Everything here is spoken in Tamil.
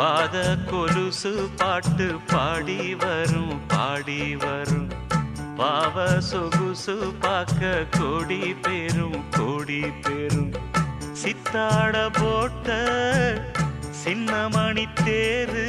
வாத கொலுசு பாட்டு பாடி வரும் பாடி வரும். பாவ சொகுசு பார்க்க கோடி பெரும் கோடி பெரும். சித்தாட போட்ட சின்னமணி தேரு